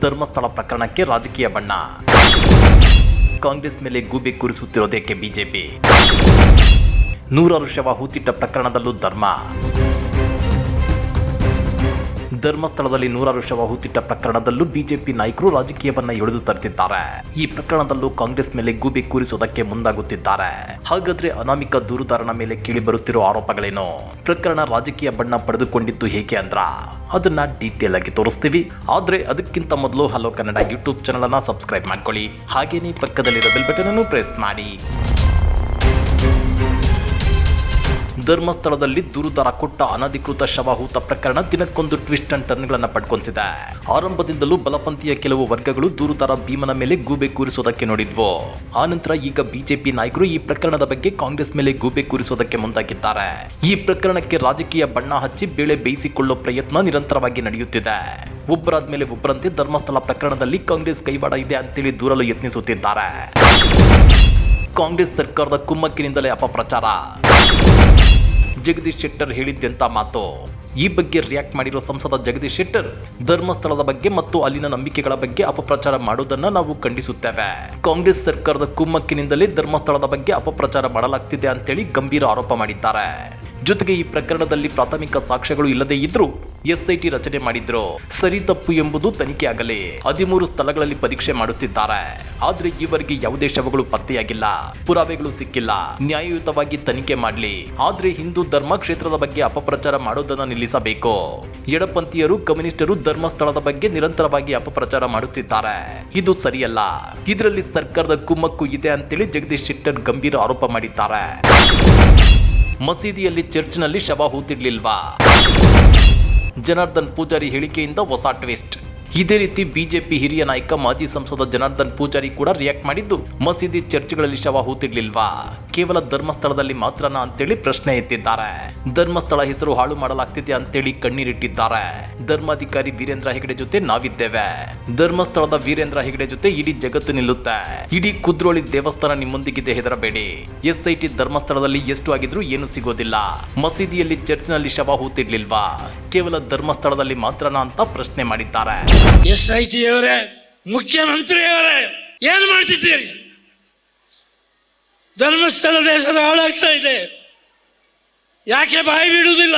ಧರ್ಮಸ್ಥಳ ಪ್ರಕರಣಕ್ಕೆ ರಾಜಕೀಯ ಬಣ್ಣ. ಕಾಂಗ್ರೆಸ್ ಮೇಲೆ ಗೂಬೆ ಕೂರಿಸುತ್ತಿರೋದೇಕೆ ಬಿಜೆಪಿ? ನೂರಾರು ಶವ ಹೂತಿಟ್ಟ ಪ್ರಕರಣದಲ್ಲೂ ಧರ್ಮ. ಧರ್ಮಸ್ಥಳದಲ್ಲಿ ನೂರಾರು ಶವ ಹೂತಿಟ್ಟ ಪ್ರಕರಣದಲ್ಲೂ ಬಿಜೆಪಿ ನಾಯಕರು ರಾಜಕೀಯವನ್ನ ಎಳೆದು ತರುತ್ತಿದ್ದಾರೆ ಈ ಪ್ರಕರಣದಲ್ಲೂ ಕಾಂಗ್ರೆಸ್ ಮೇಲೆ ಗೂಬೆ ಕೂರಿಸುವುದಕ್ಕೆ ಮುಂದಾಗುತ್ತಿದ್ದಾರೆ. ಹಾಗಾದ್ರೆ ಅನಾಮಿಕ ದೂರುದಾರನ ಮೇಲೆ ಕೇಳಿ ಬರುತ್ತಿರುವ ಆರೋಪಗಳೇನು? ಪ್ರಕರಣ ರಾಜಕೀಯ ಬಣ್ಣ ಪಡೆದುಕೊಂಡಿದ್ದು ಹೇಗೆ ಅಂದ್ರ? ಅದನ್ನ ಡೀಟೇಲ್ ಆಗಿ ತೋರಿಸ್ತೀವಿ. ಆದ್ರೆ ಅದಕ್ಕಿಂತ ಮೊದಲು ಹಲೋ ಕನ್ನಡ ಯೂಟ್ಯೂಬ್ ಚಾನಲ್ ಅನ್ನ ಸಬ್ಸ್ಕ್ರೈಬ್ ಮಾಡ್ಕೊಳ್ಳಿ. ಹಾಗೇನೇ ಪಕ್ಕದಲ್ಲಿರೋ ಬೆಲ್ ಬಟನ್ ಅನ್ನು ಪ್ರೆಸ್ ಮಾಡಿ. ಧರ್ಮಸ್ಥಳದಲ್ಲಿ ದೂರುದಾರ ಕೊಟ್ಟ ಅನಧಿಕೃತ ಶವಹೂತ ಪ್ರಕರಣ ದಿನಕ್ಕೊಂದು ಟ್ವಿಸ್ಟ್ ಅಂಡ್ ಟರ್ನ್ಗಳನ್ನು ಪಡ್ಕೊಂತಿದೆ. ಆರಂಭದಿಂದಲೂ ಬಲಪಂಥೀಯ ಕೆಲವು ವರ್ಗಗಳು ದೂರುದಾರ ಭೀಮನ ಮೇಲೆ ಗೂಬೆ ಕೂರಿಸೋದಕ್ಕೆ ನೋಡಿದ್ವು. ಆನಂತರ ಈಗ ಬಿಜೆಪಿ ನಾಯಕರು ಈ ಪ್ರಕರಣದ ಬಗ್ಗೆ ಕಾಂಗ್ರೆಸ್ ಮೇಲೆ ಗೂಬೆ ಕೂರಿಸೋದಕ್ಕೆ ಮುಂದಾಗಿದ್ದಾರೆ. ಈ ಪ್ರಕರಣಕ್ಕೆ ರಾಜಕೀಯ ಬಣ್ಣ ಹಚ್ಚಿ ಬೇಳೆ ಬೇಯಿಸಿಕೊಳ್ಳೋ ಪ್ರಯತ್ನ ನಿರಂತರವಾಗಿ ನಡೆಯುತ್ತಿದೆ. ಒಬ್ಬರಾದ ಮೇಲೆ ಒಬ್ಬರಂತೆ ಧರ್ಮಸ್ಥಳ ಪ್ರಕರಣದಲ್ಲಿ ಕಾಂಗ್ರೆಸ್ ಕೈವಾಡ ಇದೆ ಅಂತೇಳಿ ದೂರಲು ಯತ್ನಿಸುತ್ತಿದ್ದಾರೆ. ಕಾಂಗ್ರೆಸ್ ಸರ್ಕಾರದ ಕುಮ್ಮಕ್ಕಿನಿಂದಲೇ ಅಪಪ್ರಚಾರ. ಜಗದೀಶ್ ಶೆಟ್ಟರ್ ಹೇಳಿದ್ದೆಂಥ ಮಾತು. ಈ ಬಗ್ಗೆ ರಿಯಾಕ್ಟ್ ಮಾಡಿರೋ ಸಂಸದ ಜಗದೀಶ್ ಶೆಟ್ಟರ್, ಧರ್ಮಸ್ಥಳದ ಬಗ್ಗೆ ಮತ್ತು ಅಲ್ಲಿನ ನಂಬಿಕೆಗಳ ಬಗ್ಗೆ ಅಪಪ್ರಚಾರ ಮಾಡುವುದನ್ನ ನಾವು ಖಂಡಿಸುತ್ತೇವೆ. ಕಾಂಗ್ರೆಸ್ ಸರ್ಕಾರದ ಕುಮ್ಮಕ್ಕಿನಿಂದಲೇ ಧರ್ಮಸ್ಥಳದ ಬಗ್ಗೆ ಅಪಪ್ರಚಾರ ಮಾಡಲಾಗ್ತಿದೆ ಅಂತೇಳಿ ಗಂಭೀರ ಆರೋಪ ಮಾಡಿದ್ದಾರೆ. ಜೊತೆಗೆ ಈ ಪ್ರಕರಣದಲ್ಲಿ ಪ್ರಾಥಮಿಕ ಸಾಕ್ಷ್ಯಗಳು ಇಲ್ಲದೇ ಇದ್ರೂ ಎಸ್ಐಟಿ ರಚನೆ ಮಾಡಿದ್ರು. ಸರಿ ತಪ್ಪು ಎಂಬುದು ತನಿಖೆ ಆಗಲಿ. ಹದಿಮೂರು ಸ್ಥಳಗಳಲ್ಲಿ ಪರೀಕ್ಷೆ ಮಾಡುತ್ತಿದ್ದಾರೆ. ಆದ್ರೆ ಈವರೆಗೆ ಯಾವುದೇ ಶವಗಳು ಪತ್ತೆಯಾಗಿಲ್ಲ. ಪುರಾವೆಗಳು ಸಿಕ್ಕಿಲ್ಲ. ನ್ಯಾಯಯುತವಾಗಿ ತನಿಖೆ ಮಾಡಲಿ. ಆದ್ರೆ ಹಿಂದೂ ಧರ್ಮ ಕ್ಷೇತ್ರದ ಬಗ್ಗೆ ಅಪಪ್ರಚಾರ ಮಾಡೋದನ್ನ ನಿಲ್ಲಿಸಬೇಕು. ಎಡಪಂಥೀಯರು, ಕಮ್ಯುನಿಸ್ಟರು ಧರ್ಮಸ್ಥಳದ ಬಗ್ಗೆ ನಿರಂತರವಾಗಿ ಅಪಪ್ರಚಾರ ಮಾಡುತ್ತಿದ್ದಾರೆ. ಇದು ಸರಿಯಲ್ಲ. ಇದರಲ್ಲಿ ಸರ್ಕಾರದ ಕುಮ್ಮಕ್ಕು ಇದೆ ಅಂತೇಳಿ ಜಗದೀಶ್ ಶೆಟ್ಟರ್ ಗಂಭೀರ ಆರೋಪ ಮಾಡಿದ್ದಾರೆ. ಮಸೀದಿಯಲ್ಲಿ ಚರ್ಚ್ನಲ್ಲಿ ಶವ ಹೂತಿಡ್ಲಿಲ್ವಾ ಜನಾರ್ದನ್ ಪೂಜಾರಿ ಹೇಳಿಕೆಯಿಂದ ಹೊಸ ಟ್ವಿಸ್ಟ್. ಇದೇ ರೀತಿ ಬಿಜೆಪಿ ಹಿರಿಯ ನಾಯಕ ಮಾಜಿ ಸಂಸದ ಜನಾರ್ದನ್ ಪೂಜಾರಿ ಕೂಡ ರಿಯಾಕ್ಟ್ ಮಾಡಿದ್ದು, ಮಸೀದಿ ಚರ್ಚ್ಗಳಲ್ಲಿ ಶವ ಹೂತಿಡ್ಲಿಲ್ವಾ ಕೇವಲ ಧರ್ಮಸ್ಥಳದಲ್ಲಿ ಮಾತ್ರನಾ ಅಂತೇಳಿ ಪ್ರಶ್ನೆ ಎತ್ತಿದ್ದಾರೆ. ಧರ್ಮಸ್ಥಳ ಹೆಸರು ಹಾಳು ಮಾಡಲಾಗ್ತಿದೆ ಅಂತೇಳಿ ಕಣ್ಣೀರಿಟ್ಟಿದ್ದಾರೆ. ಧರ್ಮಾಧಿಕಾರಿ ವೀರೇಂದ್ರ ಹೆಗಡೆ ಜೊತೆ ನಾವಿದ್ದೇವೆ. ಧರ್ಮಸ್ಥಳದ ವೀರೇಂದ್ರ ಹೆಗಡೆ ಜೊತೆ ಇಡೀ ಜಗತ್ತು ನಿಲ್ಲುತ್ತೆ. ಇಡೀ ಕುದ್ರೋಳಿ ದೇವಸ್ಥಾನ ನಿಮ್ಮೊಂದಿಗಿದೆ ಹೆದರಬೇಡಿ. ಎಸ್ಐಟಿ ಧರ್ಮಸ್ಥಳದಲ್ಲಿ ಎಷ್ಟು ಆಗಿದ್ರೂ ಏನು ಸಿಗೋದಿಲ್ಲ. ಮಸೀದಿಯಲ್ಲಿ ಚರ್ಚ್ನಲ್ಲಿ ಶವ ಹೂತಿರ್ಲಿಲ್ವಾ? ಕೇವಲ ಧರ್ಮಸ್ಥಳದಲ್ಲಿ ಮಾತ್ರನಾ ಅಂತ ಪ್ರಶ್ನೆ ಮಾಡಿದ್ದಾರೆ. ಎಸ್ ಐ ಟಿ ಅವರೇ ಮುಖ್ಯಮಂತ್ರಿಯವರೇ, ಏನ್ ಮಾಡ್ತಿದ್ದೀರಿ? ಧರ್ಮಸ್ಥಳದ ಹೆಸರು ಹಾಳಾಗ್ತಾ ಇದೆ. ಯಾಕೆ ಬಾಯಿ ಬಿಡುವುದಿಲ್ಲ?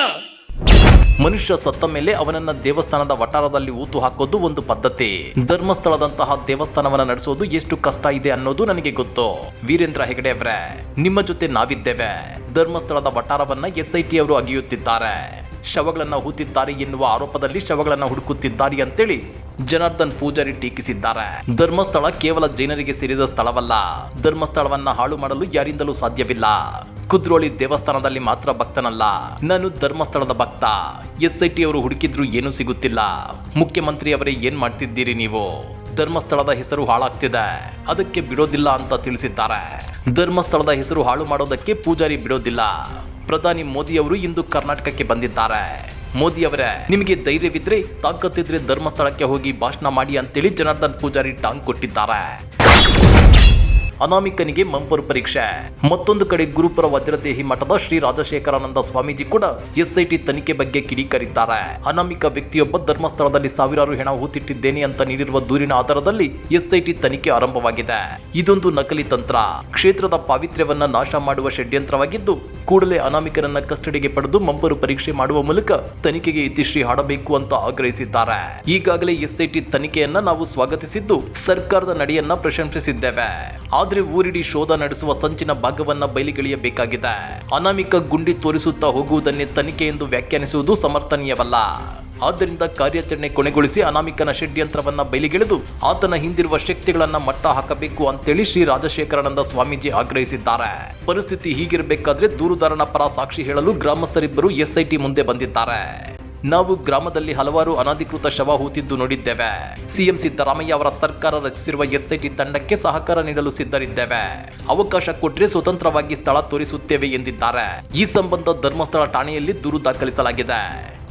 ಮನುಷ್ಯ ಸತ್ತ ಮೇಲೆ ಅವನನ್ನ ದೇವಸ್ಥಾನದ ವಟಾರದಲ್ಲಿ ಊತು ಹಾಕೋದು ಒಂದು ಪದ್ಧತಿ. ಧರ್ಮಸ್ಥಳದಂತಹ ದೇವಸ್ಥಾನವನ್ನ ನಡೆಸೋದು ಎಷ್ಟು ಕಷ್ಟ ಇದೆ ಅನ್ನೋದು ನನಗೆ ಗೊತ್ತು. ವೀರೇಂದ್ರ ಹೆಗಡೆ ಅವರೇ, ನಿಮ್ಮ ಜೊತೆ ನಾವಿದ್ದೇವೆ. ಧರ್ಮಸ್ಥಳದ ವಟಾರವನ್ನ ಎಸ್ಐಟಿ ಅವರು ಅಗಿಯುತ್ತಿದ್ದಾರೆ. ಶವಗಳನ್ನ ಹೂತಿದ್ದಾರೆ ಎನ್ನುವ ಆರೋಪದಲ್ಲಿ ಶವಗಳನ್ನು ಹುಡುಕುತ್ತಿದ್ದಾರೆ ಅಂತೇಳಿ ಜನಾರ್ದನ್ ಪೂಜಾರಿ ಟೀಕಿಸಿದ್ದಾರೆ. ಧರ್ಮಸ್ಥಳ ಕೇವಲ ಜೈನರಿಗೆ ಸೇರಿದ ಸ್ಥಳವಲ್ಲ. ಧರ್ಮಸ್ಥಳವನ್ನ ಹಾಳು ಮಾಡಲು ಯಾರಿಂದಲೂ ಸಾಧ್ಯವಿಲ್ಲ. ಕುದ್ರೋಳಿ ದೇವಸ್ಥಾನದಲ್ಲಿ ಮಾತ್ರ ಭಕ್ತನಲ್ಲ. ನಾನು ಧರ್ಮಸ್ಥಳದ ಭಕ್ತ. ಎಸ್ಐಟಿ ಅವರು ಹುಡುಕಿದ್ರು ಏನೂ ಸಿಗುತ್ತಿಲ್ಲ. ಮುಖ್ಯಮಂತ್ರಿ ಅವರೇ ಏನ್ ಮಾಡ್ತಿದ್ದೀರಿ ನೀವು? ಧರ್ಮಸ್ಥಳದ ಹೆಸರು ಹಾಳಾಗ್ತಿದೆ. ಅದಕ್ಕೆ ಬಿಡೋದಿಲ್ಲ ಅಂತ ತಿಳಿಸಿದ್ದಾರೆ. ಧರ್ಮಸ್ಥಳದ ಹೆಸರು ಹಾಳು ಮಾಡೋದಕ್ಕೆ ಪೂಜಾರಿ ಬಿಡೋದಿಲ್ಲ. ಪ್ರಧಾನಿ ಮೋದಿ ಅವರು ಇಂದು ಕರ್ನಾಟಕಕ್ಕೆ ಬಂದಿದ್ದಾರೆ. ಮೋದಿ ಅವರೇ, ನಿಮಗೆ ಧೈರ್ಯವಿದ್ರೆ ತಾಕತ್ತಿದ್ರೆ ಧರ್ಮಸ್ಥಳಕ್ಕೆ ಹೋಗಿ ಭಾಷಣ ಮಾಡಿ ಅಂತೇಳಿ ಜನಾರ್ದನ್ ಪೂಜಾರಿ ಟಾಂಗ್ ಕೊಟ್ಟಿದ್ದಾರೆ. ಅನಾಮಿಕನಿಗೆ ಮಂಪರು ಪರೀಕ್ಷೆ. ಮತ್ತೊಂದು ಕಡೆ ಗುರುಪುರ ವಜ್ರದೇಹಿ ಮಠದ ಶ್ರೀ ರಾಜಶೇಖರಾನಂದ ಸ್ವಾಮೀಜಿ ಕೂಡ ಎಸ್ಐಟಿ ತನಿಖೆ ಬಗ್ಗೆ ಕಿಡಿಕರಿದ್ದಾರೆ. ಅನಾಮಿಕ ವ್ಯಕ್ತಿಯೊಬ್ಬ ಧರ್ಮಸ್ಥಳದಲ್ಲಿ ಸಾವಿರಾರು ಹೆಣ ಹೂತಿಟ್ಟಿದ್ದೇನೆ ಅಂತ ನೀಡಿರುವ ದೂರಿನ ಆಧಾರದಲ್ಲಿ ಎಸ್ಐಟಿ ತನಿಖೆ ಆರಂಭವಾಗಿದೆ. ಇದೊಂದು ನಕಲಿ ತಂತ್ರ. ಕ್ಷೇತ್ರದ ಪಾವಿತ್ರ್ಯವನ್ನ ನಾಶ ಮಾಡುವ ಷಡ್ಯಂತ್ರವಾಗಿದ್ದು, ಕೂಡಲೇ ಅನಾಮಿಕರನ್ನ ಕಸ್ಟಡಿಗೆ ಪಡೆದು ಮಂಪರು ಪರೀಕ್ಷೆ ಮಾಡುವ ಮೂಲಕ ತನಿಖೆಗೆ ಇತಿಶ್ರೀ ಹಾಡಬೇಕು ಅಂತ ಆಗ್ರಹಿಸಿದ್ದಾರೆ. ಈಗಾಗಲೇ ಎಸ್ಐಟಿ ತನಿಖೆಯನ್ನ ನಾವು ಸ್ವಾಗತಿಸಿದ್ದು ಸರ್ಕಾರದ ನಡೆಯನ್ನ ಪ್ರಶಂಸಿಸಿದ್ದೇವೆ. ಆದ್ರೆ ಊರಿಡಿ ಶೋಧ ನಡೆಸುವ ಸಂಚಿನ ಭಾಗವನ್ನ ಬಯಲಿಗೆಳೆಯಬೇಕಾಗಿದೆ. ಅನಾಮಿಕ ಗುಂಡಿ ತೋರಿಸುತ್ತಾ ಹೋಗುವುದನ್ನೇ ತನಿಖೆ ಎಂದು ವ್ಯಾಖ್ಯಾನಿಸುವುದು ಸಮರ್ಥನೀಯವಲ್ಲ. ಆದ್ದರಿಂದ ಕಾರ್ಯಾಚರಣೆ ಕೊನೆಗೊಳಿಸಿ ಅನಾಮಿಕನ ಷಡ್ಯಂತ್ರವನ್ನ ಬಯಲಿಗೆಳೆದು ಆತನ ಹಿಂದಿರುವ ಶಕ್ತಿಗಳನ್ನ ಮಟ್ಟ ಹಾಕಬೇಕು ಅಂತೇಳಿ ಶ್ರೀ ರಾಜಶೇಖರಾನಂದ ಸ್ವಾಮೀಜಿ ಆಗ್ರಹಿಸಿದ್ದಾರೆ. ಪರಿಸ್ಥಿತಿ ಹೀಗಿರಬೇಕಾದ್ರೆ ದೂರುದಾರನ ಪರ ಸಾಕ್ಷಿ ಹೇಳಲು ಗ್ರಾಮಸ್ಥರಿಬ್ಬರು ಎಸ್ಐಟಿ ಮುಂದೆ ಬಂದಿದ್ದಾರೆ. ನಾವು ಗ್ರಾಮದಲ್ಲಿ ಹಲವಾರು ಅನಧಿಕೃತ ಶವ ಹೂತಿದ್ದು ನೋಡಿದ್ದೇವೆ. ಸಿಎಂ ಸಿದ್ದರಾಮಯ್ಯ ಅವರ ಸರ್ಕಾರ ರಚಿಸಿರುವ ಎಸ್ಐಟಿ ತಂಡಕ್ಕೆ ಸಹಕಾರ ನೀಡಲು ಸಿದ್ಧರಿದ್ದೇವೆ. ಅವಕಾಶ ಕೊಟ್ಟರೆ ಸ್ವತಂತ್ರವಾಗಿ ಸ್ಥಳ ತೋರಿಸುತ್ತೇವೆ ಎಂದಿದ್ದಾರೆ. ಈ ಸಂಬಂಧ ಧರ್ಮಸ್ಥಳ ಠಾಣೆಯಲ್ಲಿ ದೂರು ದಾಖಲಿಸಲಾಗಿದೆ.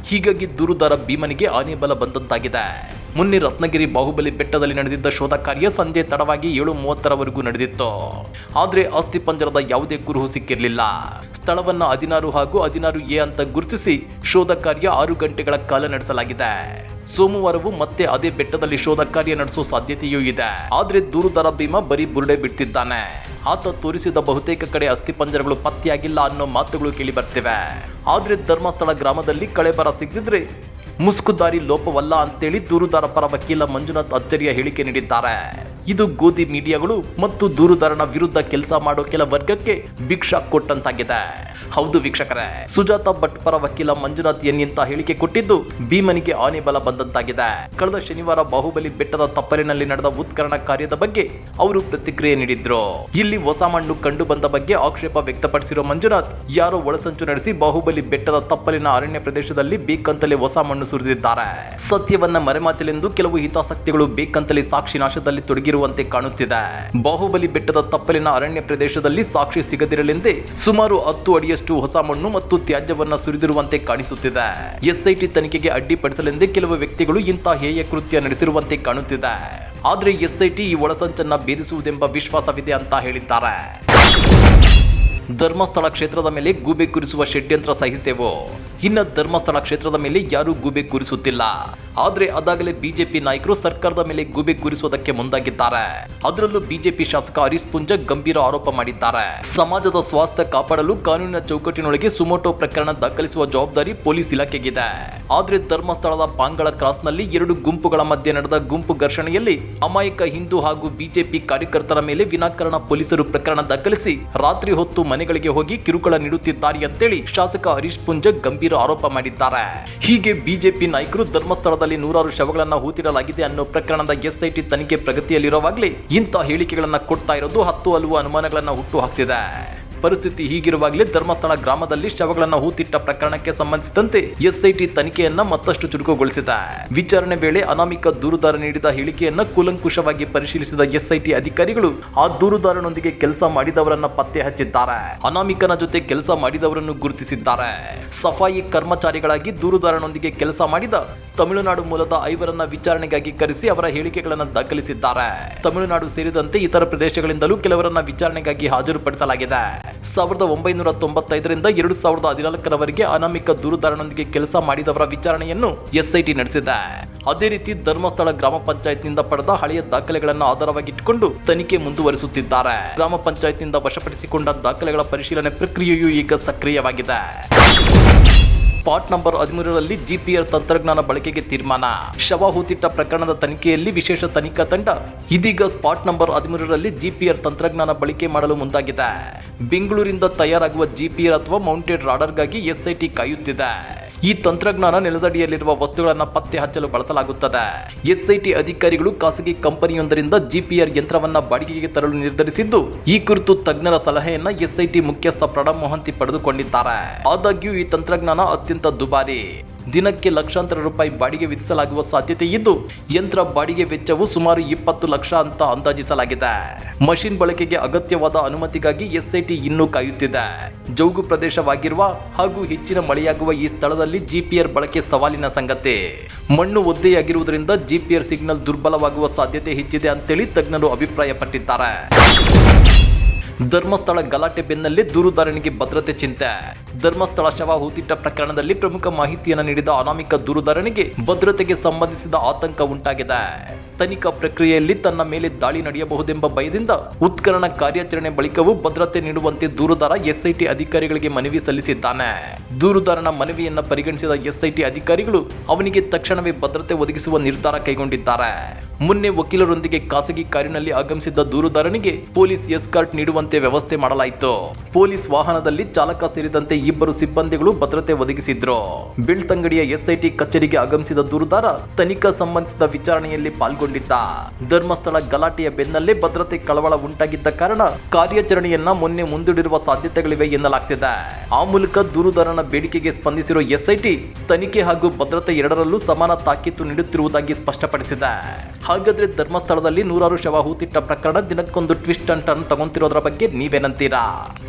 ಹೀಗಾಗಿ ದೂರುದಾರ ಭೀಮನಿಗೆ ಆನೆ ಬಲ ಬಂದಂತಾಗಿದೆ. ಮುನ್ನೆ ರತ್ನಗಿರಿ ಬಾಹುಬಲಿ ಬೆಟ್ಟದಲ್ಲಿ ನಡೆದಿದ್ದ ಶೋಧ ಕಾರ್ಯ ಸಂಜೆ ತಡವಾಗಿ ಏಳು ಮೂವತ್ತರವರೆಗೂ ನಡೆದಿತ್ತು. ಆದರೆ ಅಸ್ಥಿಪಂಜರದ ಯಾವುದೇ ಕುರುಹು ಸಿಕ್ಕಿರಲಿಲ್ಲ. ಸ್ಥಳವನ್ನ ಹದಿನಾರು ಹಾಗೂ ಹದಿನಾರು ಎ ಅಂತ ಗುರುತಿಸಿ ಶೋಧ ಕಾರ್ಯ ಆರು ಗಂಟೆಗಳ ಕಾಲ ನಡೆಸಲಾಗಿದೆ. ಸೋಮವಾರವೂ ಮತ್ತೆ ಅದೇ ಬೆಟ್ಟದಲ್ಲಿ ಶೋಧ ಕಾರ್ಯ ನಡೆಸುವ ಸಾಧ್ಯತೆಯೂ ಇದೆ. ಆದರೆ ದೂರುದಾರ ಭೀಮ ಬರೀ ಬುರುಡೆ ಬಿಡ್ತಿದ್ದಾನೆ. ಆತ ತೋರಿಸಿದ ಬಹುತೇಕ ಕಡೆ ಅಸ್ಥಿಪಂಜರಗಳು ಪತ್ತೆಯಾಗಿಲ್ಲ ಅನ್ನೋ ಮಾತುಗಳು ಕೇಳಿ ಬರ್ತಿವೆ. ಆದ್ರೆ ಧರ್ಮಸ್ಥಳ ಗ್ರಾಮದಲ್ಲಿ ಕಳೆಬರ ಸಿಗದಿದ್ರೆ ಮುಸುಕುದಾರಿ ಲೋಪವಲ್ಲ ಅಂತೇಳಿ ದೂರುದಾರ ಪರ ವಕೀಲ ಮಂಜುನಾಥ್ ಅಚ್ಚರಿಯ ಹೇಳಿಕೆ ನೀಡಿದ್ದಾರೆ. ಇದು ಗೋಧಿ ಮೀಡಿಯಾಗಳು ಮತ್ತು ದೂರುದಾರನ ವಿರುದ್ಧ ಕೆಲಸ ಮಾಡೋ ಕೆಲ ವರ್ಗಕ್ಕೆ ಭಿಕ್ಷಾ ಕೊಟ್ಟಂತಾಗಿದೆ. ಹೌದು ವೀಕ್ಷಕರೇ, ಸುಜಾತ ಭಟ್ ಪರ ವಕೀಲ ಮಂಜುನಾಥ್ ಎನ್ ಇಂತ ಹೇಳಿಕೆ ಕೊಟ್ಟಿದ್ದು ಭೀಮನಿಗೆ ಆನೆ ಬಲ ಬಂದಂತಾಗಿದೆ. ಕಳೆದ ಶನಿವಾರ ಬಾಹುಬಲಿ ಬೆಟ್ಟದ ತಪ್ಪಲಿನಲ್ಲಿ ನಡೆದ ಉತ್ಕರಣ ಕಾರ್ಯದ ಬಗ್ಗೆ ಅವರು ಪ್ರತಿಕ್ರಿಯೆ ನೀಡಿದ್ರು. ಇಲ್ಲಿ ಹೊಸ ಮಣ್ಣು ಕಂಡು ಬಂದ ಬಗ್ಗೆ ಆಕ್ಷೇಪ ವ್ಯಕ್ತಪಡಿಸಿರುವ ಮಂಜುನಾಥ್, ಯಾರೋ ಒಳಸಂಚು ನಡೆಸಿ ಬಾಹುಬಲಿ ಬೆಟ್ಟದ ತಪ್ಪಲಿನ ಅರಣ್ಯ ಪ್ರದೇಶದಲ್ಲಿ ಬೇಕಂತಲೇ ಹೊಸ ಮಣ್ಣು ಸುರಿದಿದ್ದಾರೆ. ಸತ್ಯವನ್ನ ಮರೆಮಾಚಲೆಂದು ಕೆಲವು ಹಿತಾಸಕ್ತಿಗಳು ಬೇಕಂತಲೇ ಸಾಕ್ಷಿ ನಾಶದಲ್ಲಿ ತೊಡಗಿರುವಂತೆ ಕಾಣುತ್ತಿದೆ. ಬಾಹುಬಲಿ ಬೆಟ್ಟದ ತಪ್ಪಲಿನ ಅರಣ್ಯ ಪ್ರದೇಶದಲ್ಲಿ ಸಾಕ್ಷಿ ಸಿಗದಿರಲೆಂದೇ ಸುಮಾರು ಹತ್ತು ಅಡಿಯಷ್ಟು ಹೊಸ ಮಣ್ಣು ಮತ್ತು ತ್ಯಾಜ್ಯವನ್ನ ಸುರಿದಿರುವಂತೆ ಕಾಣಿಸುತ್ತಿದೆ. ಎಸ್ಐಟಿ ತನಿಖೆಗೆ ಅಡ್ಡಿಪಡಿಸಲೆಂದೇ ಕೆಲವು ವ್ಯಕ್ತಿಗಳು ಇಂತಹ ಹೇಯ ಕೃತ್ಯ ನಡೆಸಿರುವಂತೆ ಕಾಣುತ್ತಿದೆ. ಆದ್ರೆ ಎಸ್ಐಟಿ ಈ ಒಳಸಂಚನ್ನ ಭೇದಿಸುವುದೆಂಬ ವಿಶ್ವಾಸವಿದೆ ಅಂತ ಹೇಳಿದ್ದಾರೆ. ಧರ್ಮಸ್ಥಳ ಕ್ಷೇತ್ರದ ಮೇಲೆ ಗೂಬೆ ಕೂರಿಸುವ ಷಡ್ಯಂತ್ರ ಸಹಿಸೆವು? ಇನ್ನ ಧರ್ಮಸ್ಥಳ ಕ್ಷೇತ್ರದ ಮೇಲೆ ಯಾರೂ ಗೂಬೆ ಕೂರಿಸುತ್ತಿಲ್ಲ. ಆದ್ರೆ ಅದಾಗಲೇ ಬಿಜೆಪಿ ನಾಯಕರು ಸರ್ಕಾರದ ಮೇಲೆ ಗೂಬೆ ಕೂರಿಸುವುದಕ್ಕೆ ಮುಂದಾಗಿದ್ದಾರೆ. ಅದರಲ್ಲೂ ಬಿಜೆಪಿ ಶಾಸಕ ಹರೀಶ್ ಪುಂಜ ಗಂಭೀರ ಆರೋಪ ಮಾಡಿದ್ದಾರೆ. ಸಮಾಜದ ಸ್ವಾಸ್ಥ್ಯ ಕಾಪಾಡಲು ಕಾನೂನಿನ ಚೌಕಟ್ಟಿನೊಳಗೆ ಸುಮೋಟೋ ಪ್ರಕರಣ ದಾಖಲಿಸುವ ಜವಾಬ್ದಾರಿ ಪೊಲೀಸ್ ಇಲಾಖೆಗಿದೆ. ಆದ್ರೆ ಧರ್ಮಸ್ಥಳದ ಪಾಂಗಳ ಕ್ರಾಸ್ನಲ್ಲಿ ಎರಡು ಗುಂಪುಗಳ ಮಧ್ಯೆ ನಡೆದ ಗುಂಪು ಘರ್ಷಣೆಯಲ್ಲಿ ಅಮಾಯಕ ಹಿಂದೂ ಹಾಗೂ ಬಿಜೆಪಿ ಕಾರ್ಯಕರ್ತರ ಮೇಲೆ ವಿನಾಕಾರಣ ಪೊಲೀಸರು ಪ್ರಕರಣ ದಾಖಲಿಸಿ ರಾತ್ರಿ ಹೊತ್ತು ಮನೆಗಳಿಗೆ ಹೋಗಿ ಕಿರುಕುಳ ನೀಡುತ್ತಿದ್ದಾರೆ ಅಂತೇಳಿ ಶಾಸಕ ಹರೀಶ್ ಪುಂಜ ಗಂಭೀರ ಆರೋಪ ಮಾಡಿದ್ದಾರೆ. ಹೀಗೆ ಬಿಜೆಪಿ ನಾಯಕರು ಧರ್ಮಸ್ಥಳದಲ್ಲಿ ನೂರಾರು ಶವಗಳನ್ನ ಹೂತಿಡಲಾಗಿದೆ ಅನ್ನೋ ಪ್ರಕರಣದ ಎಸ್ಐಟಿ ತನಿಖೆ ಪ್ರಗತಿಯಲ್ಲಿರುವಾಗಲೇ ಇಂಥ ಹೇಳಿಕೆಗಳನ್ನ ಕೊಡ್ತಾ ಇರೋದು ಹತ್ತು ಹಲವು ಅನುಮಾನಗಳನ್ನ ಹುಟ್ಟು ಹಾಕ್ತಿದೆ. ಪರಿಸ್ಥಿತಿ ಹೀಗಿರುವಾಗಲೇ ಧರ್ಮಸ್ಥಳ ಗ್ರಾಮದಲ್ಲಿ ಶವಗಳನ್ನು ಹೂತಿಟ್ಟ ಪ್ರಕರಣಕ್ಕೆ ಸಂಬಂಧಿಸಿದಂತೆ ಎಸ್ಐಟಿ ತನಿಖೆಯನ್ನ ಮತ್ತಷ್ಟು ಚುರುಕುಗೊಳಿಸಿದೆ. ವಿಚಾರಣೆ ವೇಳೆ ಅನಾಮಿಕ ದೂರುದಾರ ನೀಡಿದ ಹೇಳಿಕೆಯನ್ನ ಕೂಲಂಕುಷವಾಗಿ ಪರಿಶೀಲಿಸಿದ ಎಸ್ಐಟಿ ಅಧಿಕಾರಿಗಳು ಆ ದೂರುದಾರನೊಂದಿಗೆ ಕೆಲಸ ಮಾಡಿದವರನ್ನ ಪತ್ತೆ ಹಚ್ಚಿದ್ದಾರೆ. ಅನಾಮಿಕನ ಜೊತೆ ಕೆಲಸ ಮಾಡಿದವರನ್ನು ಗುರುತಿಸಿದ್ದಾರೆ. ಸಫಾಯಿ ಕರ್ಮಚಾರಿಗಳಾಗಿ ದೂರುದಾರನೊಂದಿಗೆ ಕೆಲಸ ಮಾಡಿದ ತಮಿಳುನಾಡು ಮೂಲದ ಐವರನ್ನ ವಿಚಾರಣೆಗಾಗಿ ಕರೆಸಿ ಅವರ ಹೇಳಿಕೆಗಳನ್ನು ದಾಖಲಿಸಿದ್ದಾರೆ. ತಮಿಳುನಾಡು ಸೇರಿದಂತೆ ಇತರ ಪ್ರದೇಶಗಳಿಂದಲೂ ಕೆಲವರನ್ನ ವಿಚಾರಣೆಗಾಗಿ ಹಾಜರುಪಡಿಸಲಾಗಿದೆ. ಸಾವಿರದ ಒಂಬೈನೂರ ತೊಂಬತ್ತೈದರಿಂದ ಎರಡು ಸಾವಿರದ ಹದಿನಾಲ್ಕರವರೆಗೆ ಅನಾಮಿಕ ದೂರುದಾರನೊಂದಿಗೆ ಕೆಲಸ ಮಾಡಿದವರ ವಿಚಾರಣೆಯನ್ನು ಎಸ್ಐಟಿ ನಡೆಸಿದೆ. ಅದೇ ರೀತಿ ಧರ್ಮಸ್ಥಳ ಗ್ರಾಮ ಪಂಚಾಯತ್ನಿಂದ ಪಡೆದ ಹಳೆಯ ದಾಖಲೆಗಳನ್ನು ಆಧಾರವಾಗಿಟ್ಟುಕೊಂಡು ತನಿಖೆ ಮುಂದುವರಿಸುತ್ತಿದ್ದಾರೆ. ಗ್ರಾಮ ಪಂಚಾಯತ್ನಿಂದ ವಶಪಡಿಸಿಕೊಂಡ ದಾಖಲೆಗಳ ಪರಿಶೀಲನೆ ಪ್ರಕ್ರಿಯೆಯು ಈಗ ಸಕ್ರಿಯವಾಗಿದೆ. ಸ್ಪಾಟ್ ನಂಬರ್ ಹದಿಮೂರರಲ್ಲಿ ಜಿಪಿಆರ್ ತಂತ್ರಜ್ಞಾನ ಬಳಕೆಗೆ ತೀರ್ಮಾನ. ಶವ ಹೂತಿಟ್ಟ ಪ್ರಕರಣದ ತನಿಖೆಯಲ್ಲಿ ವಿಶೇಷ ತನಿಖಾ ತಂಡ ಇದೀಗ ಸ್ಪಾಟ್ ನಂಬರ್ ಹದಿಮೂರರಲ್ಲಿ ಜಿಪಿಆರ್ ತಂತ್ರಜ್ಞಾನ ಬಳಕೆ ಮಾಡಲು ಮುಂದಾಗಿದೆ. ಬೆಂಗಳೂರಿಂದ ತಯಾರಾಗುವ ಜಿಪಿಆರ್ ಅಥವಾ ಮೌಂಟೆಡ್ ರಾಡರ್ಗಾಗಿ ಎಸ್ಐಟಿ ಕಾಯುತ್ತಿದೆ. ಈ ತಂತ್ರಜ್ಞಾನ ನೆಲದಡಿಯಲ್ಲಿರುವ ವಸ್ತುಗಳನ್ನು ಪತ್ತೆ ಹಚ್ಚಲು ಬಳಸಲಾಗುತ್ತದೆ. ಎಸ್ಐಟಿ ಅಧಿಕಾರಿಗಳು ಖಾಸಗಿ ಕಂಪನಿಯೊಂದರಿಂದ ಜಿಪಿಆರ್ ಯಂತ್ರವನ್ನ ಬಾಡಿಗೆಗೆ ತರಲು ನಿರ್ಧರಿಸಿದ್ದು, ಈ ಕುರಿತು ತಜ್ಞರ ಸಲಹೆಯನ್ನ ಎಸ್ಐಟಿ ಮುಖ್ಯಸ್ಥ ಪ್ರಣಬ್ ಮೊಹಂತಿ ಪಡೆದುಕೊಂಡಿದ್ದಾರೆ. ಆದಾಗ್ಯೂ ಈ ತಂತ್ರಜ್ಞಾನ ಅತ್ಯಂತ ದುಬಾರಿ. ದಿನಕ್ಕೆ ಲಕ್ಷಾಂತರ ರೂಪಾಯಿ ಬಾಡಿಗೆ ವಿಧಿಸಲಾಗುವ ಸಾಧ್ಯತೆ ಇದ್ದು, ಯಂತ್ರ ಬಾಡಿಗೆ ವೆಚ್ಚವು ಸುಮಾರು ಇಪ್ಪತ್ತು ಲಕ್ಷ ಅಂತ ಅಂದಾಜಿಸಲಾಗಿದೆ. ಮಷಿನ್ ಬಳಕೆಗೆ ಅಗತ್ಯವಾದ ಅನುಮತಿಗಾಗಿ ಎಸ್ಐಟಿ ಇನ್ನೂ ಕಾಯುತ್ತಿದೆ. ಜೌಗು ಪ್ರದೇಶವಾಗಿರುವ ಹಾಗೂ ಹೆಚ್ಚಿನ ಮಳೆಯಾಗುವ ಈ ಸ್ಥಳದಲ್ಲಿ ಜಿಪಿಆರ್ ಬಳಕೆ ಸವಾಲಿನ ಸಂಗತಿ. ಮಣ್ಣು ಒದ್ದೆಯಾಗಿರುವುದರಿಂದ ಜಿಪಿಆರ್ ಸಿಗ್ನಲ್ ದುರ್ಬಲವಾಗುವ ಸಾಧ್ಯತೆ ಹೆಚ್ಚಿದೆ ಅಂತೇಳಿ ತಜ್ಞರು ಅಭಿಪ್ರಾಯಪಟ್ಟಿದ್ದಾರೆ. ಧರ್ಮಸ್ಥಳ ಗಲಾಟೆ ಬೆನ್ನಲ್ಲೇ ದೂರುದಾರನಿಗೆ ಭದ್ರತೆ ಚಿಂತೆ. ಧರ್ಮಸ್ಥಳ ಶವ ಹೂತಿಟ್ಟ ಪ್ರಕರಣದಲ್ಲಿ ಪ್ರಮುಖ ಮಾಹಿತಿಯನ್ನು ನೀಡಿದ ಅನಾಮಿಕ ದೂರುದಾರನಿಗೆ ಭದ್ರತೆಗೆ ಸಂಬಂಧಿಸಿದ ಆತಂಕ ಉಂಟಾಗಿದೆ. ತನಿಖಾ ಪ್ರಕ್ರಿಯೆಯಲ್ಲಿ ತನ್ನ ಮೇಲೆ ದಾಳಿ ನಡೆಯಬಹುದೆಂಬ ಭಯದಿಂದ ಉತ್ಕರಣ ಕಾರ್ಯಾಚರಣೆ ಬಳಿಕವೂ ಭದ್ರತೆ ನೀಡುವಂತೆ ದೂರುದಾರ ಎಸ್ಐಟಿ ಅಧಿಕಾರಿಗಳಿಗೆ ಮನವಿ ಸಲ್ಲಿಸಿದ್ದಾನೆ. ದೂರುದಾರನ ಮನವಿಯನ್ನ ಪರಿಗಣಿಸಿದ ಎಸ್ಐಟಿ ಅಧಿಕಾರಿಗಳು ಅವನಿಗೆ ತಕ್ಷಣವೇ ಭದ್ರತೆ ಒದಗಿಸುವ ನಿರ್ಧಾರ ಕೈಗೊಂಡಿದ್ದಾರೆ. ಮೊನ್ನೆ ವಕೀಲರೊಂದಿಗೆ ಖಾಸಗಿ ಕಾರಿನಲ್ಲಿ ಆಗಮಿಸಿದ್ದ ದೂರುದಾರನಿಗೆ ಪೊಲೀಸ್ ಎಸ್ಕಾರ್ಟ್ ನೀಡುವಂತೆ ವ್ಯವಸ್ಥೆ ಮಾಡಲಾಯಿತು. ಪೊಲೀಸ್ ವಾಹನದಲ್ಲಿ ಚಾಲಕ ಸೇರಿದಂತೆ ಇಬ್ಬರು ಸಿಬ್ಬಂದಿಗಳು ಭದ್ರತೆ ಒದಗಿಸಿದ್ರು. ಬೆಳ್ತಂಗಡಿಯ ಎಸ್ಐಟಿ ಕಚೇರಿಗೆ ಆಗಮಿಸಿದ ದೂರುದಾರ ತನಿಖಾ ಸಂಬಂಧಿಸಿದ ವಿಚಾರಣೆಯಲ್ಲಿ ಪಾಲ್ಗೊಂಡಿದ್ದ ಧರ್ಮಸ್ಥಳ ಗಲಾಟೆಯ ಬೆನ್ನಲ್ಲೇ ಭದ್ರತೆ ಕಳವಳ ಉಂಟಾಗಿದ್ದ ಕಾರಣ ಕಾರ್ಯಾಚರಣೆಯನ್ನ ಮೊನ್ನೆ ಮುಂದೂಡಿರುವ ಸಾಧ್ಯತೆಗಳಿವೆ ಎನ್ನಲಾಗ್ತಿದೆ. ಆ ಮೂಲಕ ದೂರುದಾರನ ಬೇಡಿಕೆಗೆ ಸ್ಪಂದಿಸಿರುವ ಎಸ್ಐಟಿ ತನಿಖೆ ಹಾಗೂ ಭದ್ರತೆ ಎರಡರಲ್ಲೂ ಸಮಾನ ತಾಕೀತು ನೀಡುತ್ತಿರುವುದಾಗಿ ಸ್ಪಷ್ಟಪಡಿಸಿದೆ. ಹಾಗಾದ್ರೆ ಧರ್ಮಸ್ಥಳದಲ್ಲಿ ನೂರಾರು ಶವ ಹೂತಿಟ್ಟ ಪ್ರಕರಣ ದಿನಕ್ಕೊಂದು ಟ್ವಿಸ್ಟ್ ಅಂಡ್ ಟರ್ನ್ ತಗೊಂತಿರೋದ್ರ ಬಗ್ಗೆ ನೀವೇನಂತೀರಾ?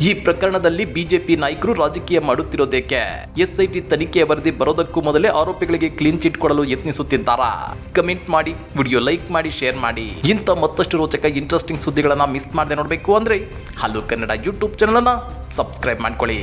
ಈ ಪ್ರಕರಣದಲ್ಲಿ ಬಿಜೆಪಿ ನಾಯಕರು ರಾಜಕೀಯ ಮಾಡುತ್ತಿರೋದೇಕೆ? ಎಸ್ಐಟಿ ತನಿಖೆಯ ವರದಿ ಬರೋದಕ್ಕೂ ಮೊದಲೇ ಆರೋಪಿಗಳಿಗೆ ಕ್ಲೀನ್ ಚಿಟ್ ಕೊಡಲು ಯತ್ನಿಸುತ್ತಿದ್ದಾರಾ? ಕಮೆಂಟ್ ಮಾಡಿ, ವಿಡಿಯೋ ಮಾಡಿ, ಶೇರ್ ಮಾಡಿ. ಇಂಥ ಮತ್ತಷ್ಟು ರೋಚಕ ಇಂಟ್ರೆಸ್ಟಿಂಗ್ ಸುದ್ದಿಗಳನ್ನು ಮಿಸ್ ಮಾಡದೆ ನೋಡಬೇಕು ಅಂದ್ರೆ ಹಲೋ ಕನ್ನಡ ಯೂಟ್ಯೂಬ್ ಚಾನಲನ್ನು ಸಬ್ಸ್ಕ್ರೈಬ್ ಮಾಡ್ಕೊಳ್ಳಿ.